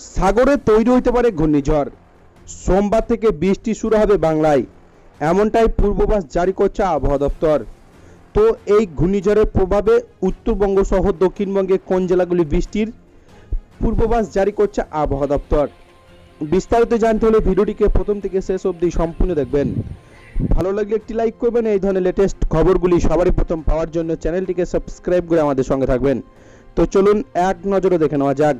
সাগরে তৈরি হইতে পারে ঘূর্ণিঝড়। সোমবার থেকে বৃষ্টি শুরু হবে বাংলায়। এমনটাই পূর্বাভাস জারি করছে আবহাওয়া দপ্তর। তো এই ঘূর্ণিঝড়ের প্রভাবে উত্তরবঙ্গ সহ দক্ষিণবঙ্গে কোন জেলাগুলি বৃষ্টির পূর্বাভাস জারি করছে আবহাওয়া দপ্তর? বিস্তারিত জানতে হলে ভিডিওটিকে প্রথম থেকে শেষ অবধি সম্পূর্ণ দেখবেন। ভালো লাগলে একটি লাইক করবেন, এই ধরনের লেটেস্ট খবরগুলি সবারই প্রথম পাওয়ার জন্য চ্যানেলটিকে সাবস্ক্রাইব করে আমাদের সঙ্গে থাকবেন। তো চলুন এক নজরে দেখে নেওয়া যাক।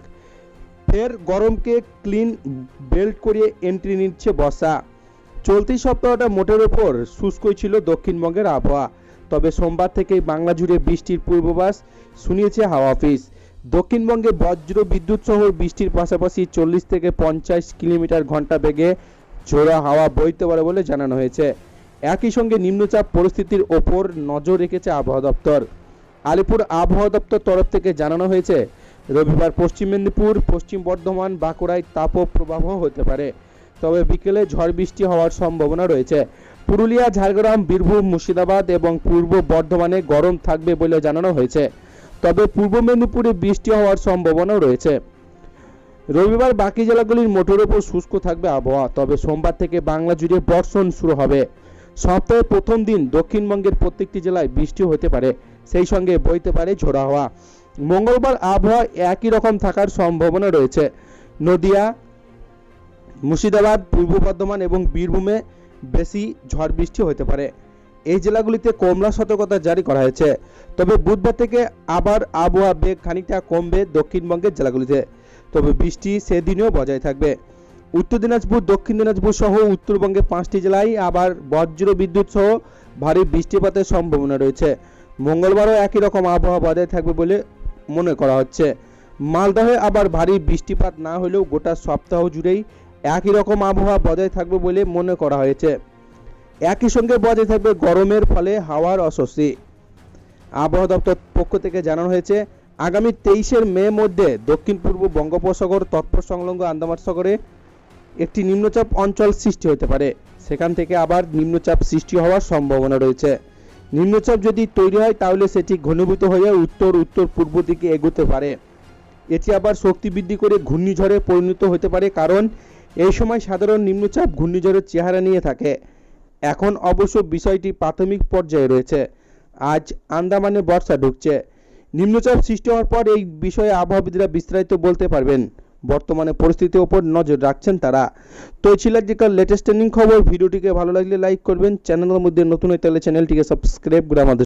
ফের গরমকে ক্লিন বেল্ট করিয়ে এন্ট্রি নিচ্ছে বর্ষা। চলতি সপ্তাহটা মোটের ওপর শুষ্কই ছিল দক্ষিণবঙ্গের আবহাওয়া। তবে সোমবার থেকেই বাংলা জুড়ে বৃষ্টির পূর্বাভাস শুনিয়েছে হাওয়া অফিস। দক্ষিণবঙ্গে বজ্র বিদ্যুৎ সহ বৃষ্টির পাশাপাশি চল্লিশ থেকে পঞ্চাশ কিলোমিটার ঘণ্টা বেগে ঝোড়া হাওয়া বইতে পারে বলে জানানো হয়েছে। একই সঙ্গে নিম্নচাপ পরিস্থিতির ওপর নজর রেখেছে আবহাওয়া দপ্তর। আলিপুর আবহাওয়া দপ্তর তরফ থেকে জানানো হয়েছে রবিবার পশ্চিম মেদিনীপুর, পশ্চিম বর্ধমান, বাঁকুড়ায় তাপপ্রবাহ হতে পারে। তবে বিকেলে ঝড় বৃষ্টি হওয়ার সম্ভাবনা রয়েছে। পুরুলিয়া, ঝাড়গ্রাম, বীরভূম, মুর্শিদাবাদ এবং পূর্ব বর্ধমানে গরম থাকবে বলে জানানো হয়েছে। তবে পূর্ব মেদিনীপুরে বৃষ্টি হওয়ার সম্ভাবনাও রয়েছে। রবিবার বাকি জেলাগুলির মোটের ওপর শুষ্ক থাকবে আবহাওয়া। তবে সোমবার থেকে বাংলা জুড়ে বর্ষণ শুরু হবে। সপ্তাহের প্রথম দিন দক্ষিণবঙ্গের প্রত্যেকটি জেলায় বৃষ্টি হতে পারে। সেই সঙ্গে বইতে পারে ঝোড়া হাওয়া। মঙ্গলবার আবহাওয়া একই রকম থাকার সম্ভাবনা রয়েছে। নদিয়া, মুর্শিদাবাদ, পূর্ব বর্ধমান এবং বীরভূমে বেশি ঝড় বৃষ্টি হতে পারে। এই জেলাগুলিতে কমলা সতর্কতা জারি করা হয়েছে। তবে বুধবার থেকে আবার আবহাওয়া বেগ খানিকটা কমবে দক্ষিণবঙ্গের জেলাগুলিতে। তবে বৃষ্টি সেদিনেও বজায় থাকবে। উত্তর দিনাজপুর, দক্ষিণ দিনাজপুর সহ উত্তরবঙ্গের পাঁচটি জেলায় আবার বজ্র বিদ্যুৎ সহ ভারী বৃষ্টিপাতের সম্ভাবনা রয়েছে। মঙ্গলবারও একই রকম আবহাওয়া বজায় থাকবে বলে মনে করা হচ্ছে। মালদহে আবার ভারী বৃষ্টিপাত না হলেও গোটা সপ্তাহ জুড়েই একই রকম আবহাওয়া বজায় থাকবে বলে মনে করা হয়েছে। একই সঙ্গে বজায় থাকবে গরমের ফলে হাওয়ার অস্বস্তি। আবহাওয়া দপ্তর পক্ষ থেকে জানানো হয়েছে, আগামী তেইশের মে মধ্যে দক্ষিণ পূর্ব বঙ্গোপসাগর তৎপর সংলগ্ন আন্দামান সাগরে একটি নিম্নচাপ অঞ্চল সৃষ্টি হতে পারে। সেখান থেকে আবার নিম্নচাপ সৃষ্টি হওয়ার সম্ভাবনা রয়েছে। নিম্নচাপ যদি তৈরি হয়, তাহলে সেটি ঘনীভূত হয়ে উত্তর উত্তর পূর্ব দিকে এগোতে পারে। এটি আবার শক্তি বৃদ্ধি করে ঘূর্ণিঝড়ে পরিণত হতে পারে, কারণ এই সময় সাধারণ নিম্নচাপ ঘূর্ণিঝড়ের চেহারা নিয়ে থাকে। এখন অবশ্য বিষয়টি প্রাথমিক পর্যায়ে রয়েছে। আজ আন্দামানে বর্ষা ঢুকছে। নিম্নচাপ সৃষ্টি হওয়ার পর এই বিষয়ে আবহাওয়াবিদরা বিস্তারিত বলতে পারবেন। বর্তমানে পরিস্থিতির ওপর নজর রাখছেন তারা। তো ছিল আজকের লেটেস্ট ট্রেন্ডিং খবর। ভিডিওটিকে ভালো লাগলে লাইক করবেন। চ্যানেলের মধ্যে নতুন হয়ে তাহলে চ্যানেলটিকে সাবস্ক্রাইব করে আমাদের